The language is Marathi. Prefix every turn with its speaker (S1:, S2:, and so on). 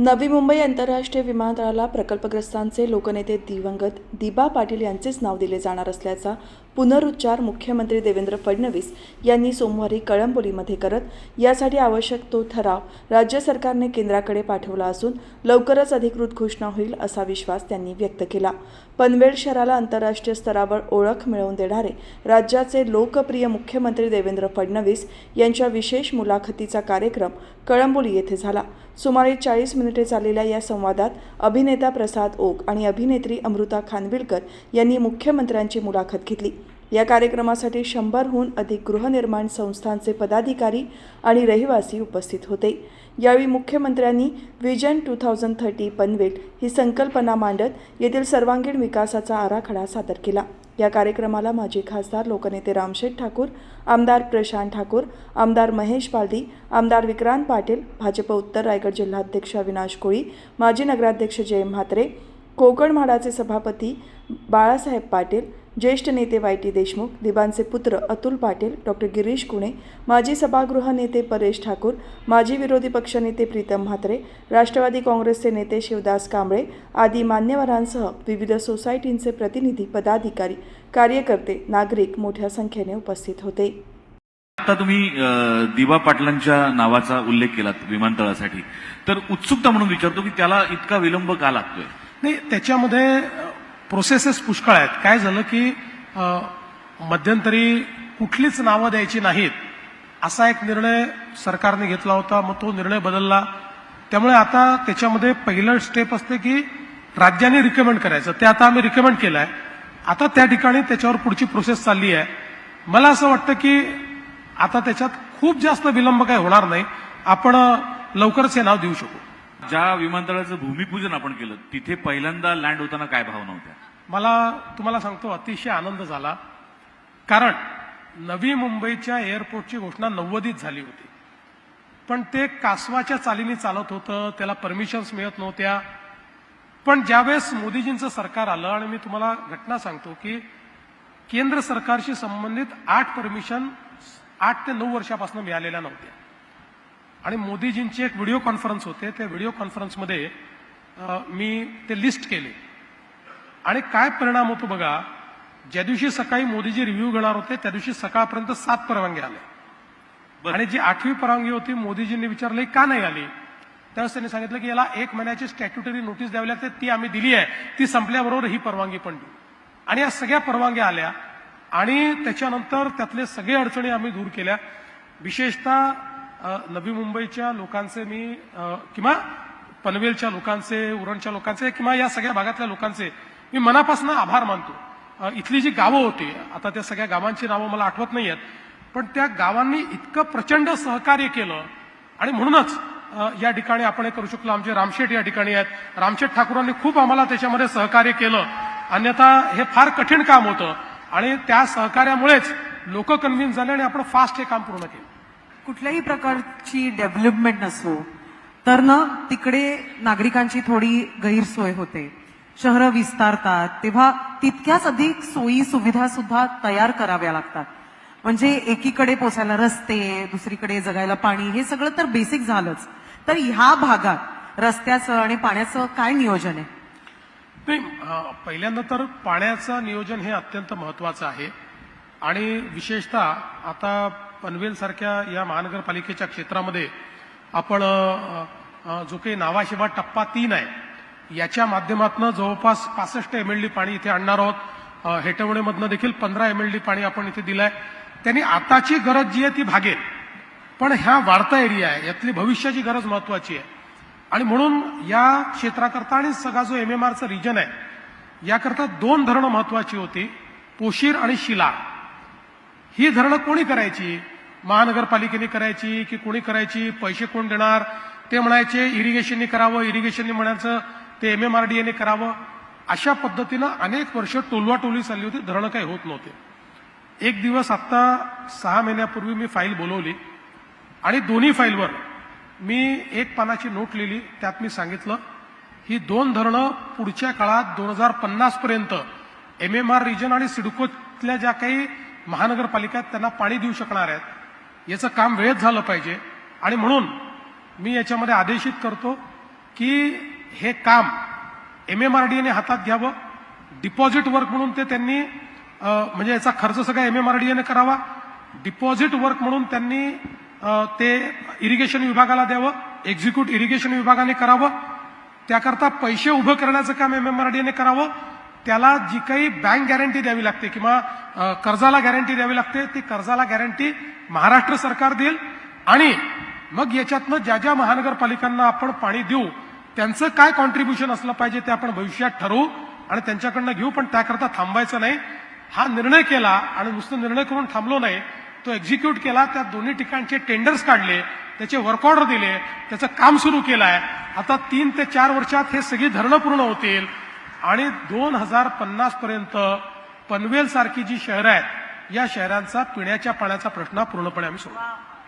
S1: नवी मुंबई आंतरराष्ट्रीय विमानतळाला प्रकल्पग्रस्तांचे लोकनेते दिवंगत दिबा पाटील यांचेच नाव दिले जाणार असल्याचा पुनरुच्चार मुख्यमंत्री देवेंद्र फडणवीस यांनी सोमवारी कळंबोलीमध्ये करत यासाठी आवश्यक तो ठराव राज्य सरकारने केंद्राकडे पाठवला असून लवकरच अधिकृत घोषणा होईल असा विश्वास त्यांनी व्यक्त केला. पनवेल शहराला आंतरराष्ट्रीय स्तरावर ओळख मिळवून देणारे राज्याचे लोकप्रिय मुख्यमंत्री देवेंद्र फडणवीस यांच्या विशेष मुलाखतीचा कार्यक्रम कळंबोली येथे झाला. सुमारे चाळीस मिनिटे चाललेल्या या संवादात अभिनेता प्रसाद ओक आणि अभिनेत्री अमृता खानविलकर यांनी मुख्यमंत्र्यांची मुलाखत घेतली. या कार्यक्रमासाठी शंभरहून अधिक गृहनिर्माण संस्थांचे पदाधिकारी आणि रहिवासी उपस्थित होते. यावेळी मुख्यमंत्र्यांनी vision two thousand thirty Panvel ही संकल्पना मांडत येथील सर्वांगीण विकासाचा आराखडा सादर केला. या कार्यक्रमाला माजी खासदार लोकनेते रामशेठ ठाकूर आमदार प्रशांत ठाकूर आमदार महेश पालदी आमदार विक्रांत पाटील भाजप उत्तर रायगड जिल्हाध्यक्ष अविनाश कोळी माजी नगराध्यक्ष जय म्हात्रे कोकण म्हाडाचे सभापती बाळासाहेब पाटील ज्येष्ठ नेते वाय टी देशमुख दिबांचे पुत्र अतुल पाटील डॉक्टर गिरीश कुणे माजी सभागृह नेते परेश ठाकूर माजी विरोधी पक्षनेते प्रीतम म्हात्रे राष्ट्रवादी काँग्रेसचे नेते शिवदास कांबळे आदी मान्यवरांसह विविध सोसायटींचे प्रतिनिधी पदाधिकारी कार्यकर्ते नागरिक मोठ्या संख्येने उपस्थित होते.
S2: आता तुम्ही दिबा पाटलांच्या नावाचा उल्लेख केलात विमानतळासाठी. तर उत्सुकता म्हणून विचारतो की त्याला इतका विलंब का लागतोय?
S3: नाही त्याच्यामध्ये प्रोसेसेस पुष्कळ आहेत. काय झालं की मध्यंतरी कुठलीच नावं द्यायची नाहीत असा एक निर्णय सरकारने घेतला होता. मग तो निर्णय बदलला. त्यामुळे आता त्याच्यामध्ये पहिलं स्टेप असते की राज्यांनी रिकमेंड करायचं. ते आता आम्ही रिकमेंड केलं आहे आता त्या ठिकाणी त्याच्यावर पुढची प्रोसेस चालली आहे. मला असं वाटतं की आता त्याच्यात खूप जास्त विलंब काही होणार नाही. आपण लवकरच हे नाव देऊ शकू.
S2: ज्या विमानतळाचं भूमिपूजन आपण केलं तिथे पहिल्यांदा लँड होताना काय भावना होत्या?
S3: मला तुम्हाला सांगतो अतिशय आनंद झाला. कारण नवी मुंबईच्या एअरपोर्टची घोषणा नव्वदीत झाली होती. पण ते कासवाच्या चालीने चालत होतं त्याला परमिशन्स मिळत नव्हत्या. पण ज्यावेळेस मोदीजींचं सरकार आलं आणि मी तुम्हाला घटना सांगतो की केंद्र सरकारशी संबंधित आठ परमिशन आठ ते नऊ वर्षापासून मिळालेल्या नव्हत्या. आणि मोदीजींची एक व्हिडिओ कॉन्फरन्स होते. त्या व्हिडिओ कॉन्फरन्समध्ये मी ते लिस्ट केले. आणि काय परिणाम होतो बघा ज्या दिवशी सकाळी मोदीजी रिव्ह्यू घेणार होते त्या दिवशी सकाळपर्यंत सात परवानगी आल्या. आणि जी आठवी परवानगी होती मोदीजींनी विचारली का नाही आली? त्यावेळेस त्यांनी सांगितलं की याला एक महिन्याची स्टॅट्युटरी नोटीस द्यावी लागते ती आम्ही दिली आहे. ती संपल्याबरोबर ही परवानगी पण देऊ. आणि या सगळ्या परवानग्या आल्या. आणि त्याच्यानंतर त्यातले सगळे अडचणी आम्ही दूर केल्या. विशेषतः नवी मुंबईच्या लोकांचे मी किंवा पनवेलच्या लोकांचे उरणच्या लोकांचे किंवा या सगळ्या भागातल्या लोकांचे मी मनापासून आभार मानतो. इथली जी गावं होती आता त्या सगळ्या गावांची नावं मला आठवत नाही आहेत पण त्या गावांनी इतकं प्रचंड सहकार्य केलं. आणि म्हणूनच या ठिकाणी आपण हे करू शकलो. आमचे रामशेठ या ठिकाणी आहेत. रामशेठ ठाकूरांनी खूप आम्हाला त्याच्यामध्ये सहकार्य केलं. अन्यथा हे फार कठीण काम होतं. आणि त्या सहकार्यामुळेच लोक कन्व्हिन्स झाले आणि आपण फास्ट हे काम पूर्ण केलं.
S4: कुठल्याही प्रकारची डेव्हलपमेंट नसो तर ना तिकडे नागरिकांची थोडी गैरसोय होते. शहरं विस्तारतात तेव्हा तितक्याच अधिक सोयी सुविधा सुद्धा तयार कराव्या लागतात. म्हणजे एकीकडे पोचायला रस्ते दुसरीकडे जगायला पाणी हे सगळं तर बेसिक झालंच. तर ह्या भागात रस्त्याचं आणि पाण्याचं काय नियोजन आहे?
S3: नाही पहिल्यांदा तर पाण्याचं नियोजन हे अत्यंत महत्वाचं आहे. आणि विशेषतः आता पनवेलसारख्या या महानगरपालिकेच्या क्षेत्रामध्ये आपण जो काही नावाशिवा टप्पा तीन आहे याच्या माध्यमातून जवळपास पासष्ट एम एल डी पाणी इथे आणणार आहोत. हेटवणेमधनं देखील पंधरा एम एल डी पाणी आपण इथे दिलंय. त्यांनी आताची गरज जी आहे ती भागेल. पण ह्या वाढता एरिया आहे यातली भविष्याची गरज महत्वाची आहे. आणि म्हणून या क्षेत्राकरता आणि सगळा जो एम एम आरचं रिजन आहे याकरता दोन धरणं महत्वाची होती पोशीर आणि शिला. ही धरणं कोणी करायची? महानगरपालिकेने करायची की कोणी करायची? पैसे कोण देणार? ते म्हणायचे इरिगेशनने करावं इरिगेशनने म्हणायचं ते एम एम आर डी एने करावं. अशा पद्धतीनं अनेक वर्ष टोलवाटोली चालली होती. धरणं काही होत नव्हते. एक दिवस आत्ता सहा महिन्यापूर्वी मी फाईल बोलवली आणि दोन्ही फाईलवर मी एक पानाची नोट लिहिली. त्यात मी सांगितलं ही दोन धरणं पुढच्या काळात दोन हजार पन्नासपर्यंत एम एम आर रिजन आणि सिडकोतल्या ज्या काही महानगरपालिका त्यांना पाणी देऊ शकणार आहेत. याचं काम वेळेत झालं पाहिजे. आणि म्हणून मी याच्यामध्ये आदेशित करतो की हे काम एम एम आर डी एने हातात घ्यावं. डिपॉझिट वर्क म्हणून ते त्यांनी म्हणजे याचा खर्च सगळा एम एम आर डीएने करावा. डिपॉझिट वर्क म्हणून त्यांनी ते इरिगेशन विभागाला द्यावं. एक्झिक्यूट इरिगेशन विभागाने करावं. त्याकरता पैसे उभं करण्याचं काम एम एम आर डीने करावं. त्याला जी काही बँक गॅरंटी द्यावी लागते किंवा कर्जाला गॅरंटी द्यावी लागते ती कर्जाला गॅरंटी महाराष्ट्र सरकार देईल. आणि मग याच्यातनं ज्या ज्या महानगरपालिकांना आपण पाणी देऊ त्यांचं काय कॉन्ट्रीब्युशन असलं पाहिजे ते आपण भविष्यात ठरवू आणि त्यांच्याकडनं घेऊ पण त्याकरता थांबायचं नाही. हा निर्णय केला आणि नुसतं निर्णय करून थांबलो नाही तो एक्झिक्यूट केला त्या दोन्ही ठिकाणचे टेंडर्स काढले त्याचे वर्क ऑर्डर दिले त्याचं काम सुरू केलं आहे आता तीन ते चार वर्षात हे सगळी धरणं पूर्ण होतील. आणि दोन हजार पन्नास पर्यंत पनवेल सारखी जी शहरं आहेत या शहरांचा पिण्याच्या पाण्याचा प्रश्न पूर्णपणे आम्ही सोडू